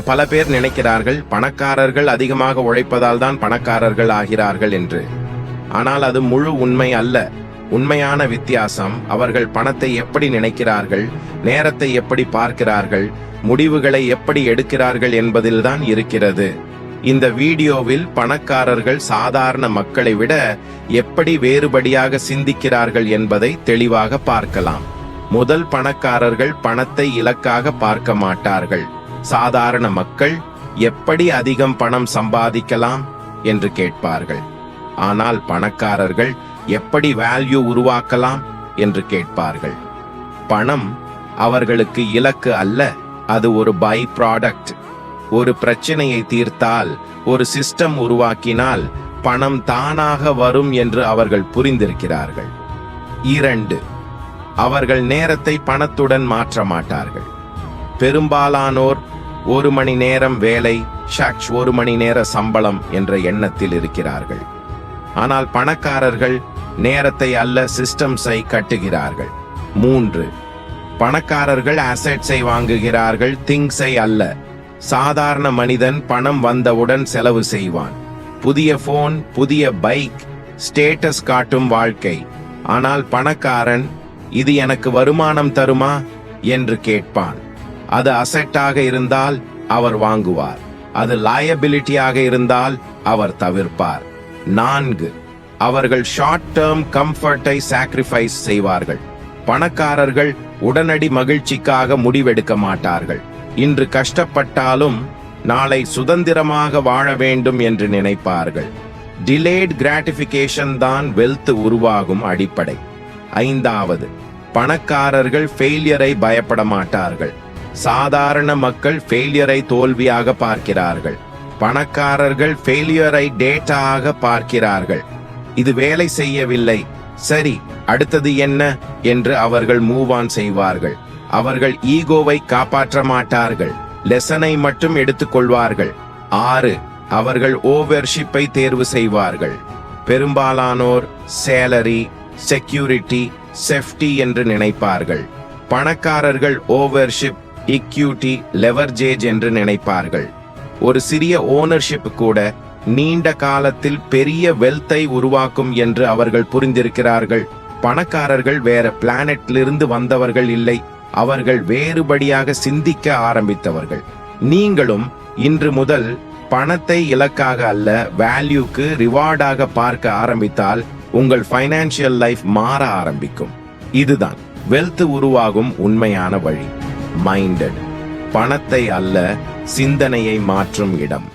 பல பேர் நினைக்கிறார்கள் பணக்காரர்கள் அதிகமாக உழைப்பதால் தான் பணக்காரர்கள் ஆகிறார்கள் என்று. ஆனால் அது முழு உண்மை அல்ல. உண்மையான வித்தியாசம் அவர்கள் பணத்தை எப்படி நினைக்கிறார்கள் நேரத்தை எப்படி பார்க்கிறார்கள் முடிவுகளை எப்படி எடுக்கிறார்கள் என்பதில்தான் இருக்கிறது. இந்த வீடியோவில் பணக்காரர்கள் சாதாரண மக்களை விட எப்படி வேறுபடியாக சிந்திக்கிறார்கள் என்பதை தெளிவாக பார்க்கலாம். முதல் பணக்காரர்கள் பணத்தை இலக்காக பார்க்க மாட்டார்கள். சாதாரண மக்கள் எப்படி அதிகம் பணம் சம்பாதிக்கலாம் என்று கேட்பார்கள். ஆனால் பணக்காரர்கள் எப்படி வேல்யூ உருவாக்கலாம் என்று கேட்பார்கள். பணம் அவர்களுக்கு இலக்கு அல்ல அது ஒரு பை ப்ராடக்ட் ஒரு பிரச்சனையை தீர்த்தால் ஒரு சிஸ்டம் உருவாக்கினால் பணம் தானாக வரும் என்று அவர்கள் புரிந்திருக்கிறார்கள். இரண்டு அவர்கள் நேரத்தை பணத்துடன் மாற்ற மாட்டார்கள். பெரும்பாலானோர் ஒரு மணி நேரம் வேலை ஷாக்ஸ் ஒரு மணி நேர சம்பளம் என்ற எண்ணத்தில் இருக்கிறார்கள். ஆனால் பணக்காரர்கள் நேரத்தை அல்ல சிஸ்டம்ஸை கட்டுகிறார்கள். மூன்று பணக்காரர்கள் அசெட்ஸை வாங்குகிறார்கள் திங்ஸை அல்ல. சாதாரண மனிதன் பணம் வந்தவுடன் செலவு செய்வான். புதிய போன் புதிய பைக் ஸ்டேட்டஸ் காட்டும் வாழ்க்கை. ஆனால் பணக்காரன் இது எனக்கு வருமானம் தருமா? என்று கேட்பான். அது அசெட்டாக இருந்தால் அவர் வாங்குவார். அது லயபிலிட்டியாக இருந்தால் அவர் தவிர்ப்பார். நான்கு அவர்கள் ஷார்ட் டேர்ம் கம்ஃபர்ட்டை சாக்ரிஃபைஸ் செய்வார்கள். பணக்காரர்கள் உடனடி மகிழ்ச்சிக்காக முடிவெடுக்க மாட்டார்கள். இன்று கஷ்டப்பட்டாலும் நாளை சுதந்திரமாக வாழ வேண்டும் என்று நினைப்பார்கள். டிலேட் கிராட்டிபிகேஷன் தான் வெல்த் உருவாகும் அடிப்படை. ஐந்தாவது பணக்காரர்கள் ஃபெயிலியரை பயப்பட மாட்டார்கள். சாதாரண மக்கள் ஃபெயிலியரை தோல்வியாக பார்க்கிறார்கள். பணக்காரர்கள் ஃபெயிலியரை டேட்டாக பார்க்கிறார்கள். இது வேலை செய்யவில்லை. சரி அடுத்தது என்ன? என்று அவர்கள் மூவ் ஆன் செய்வார்கள். அவர்கள் ஈகோவை காப்பாற்ற மாட்டார்கள். லெசனை மட்டும் எடுத்துக்கொள்வார்கள் ஆறு அவர்கள் ஓவர்ஷிப்பை தேர்வு செய்வார்கள். பெரும்பாலானோர் சேலரி செக்யூரிட்டி செஃப்டி என்று நினைப்பார்கள். பணக்காரர்கள் ஓவர்ஷிப் இக்யூட்டி லெவர்ஜேஜ் என்று நினைப்பார்கள். ஒரு சிறிய ஓனர்ஷிப் கூட நீண்ட காலத்தில் பெரிய வெல்த்தை உருவாக்கும் என்று அவர்கள் புரிந்திருக்கிறார்கள். பணக்காரர்கள் வேற பிளானெட்டிலிருந்து வந்தவர்கள் இல்லை. அவர்கள் வேறுபடியாக சிந்திக்க ஆரம்பித்தவர்கள். நீங்களும் இன்று முதல் பணத்தை இலக்காக அல்ல வேல்யூக்கு ரிவார்டாக பார்க்க ஆரம்பித்தால் உங்கள் ஃபைனான்சியல் லைஃப் மாற ஆரம்பிக்கும். இதுதான். வெல்த் உருவாகும் உண்மையான வழி. மைண்டட் பணத்தை அல்ல சிந்தனையை மாற்றும் இடம்.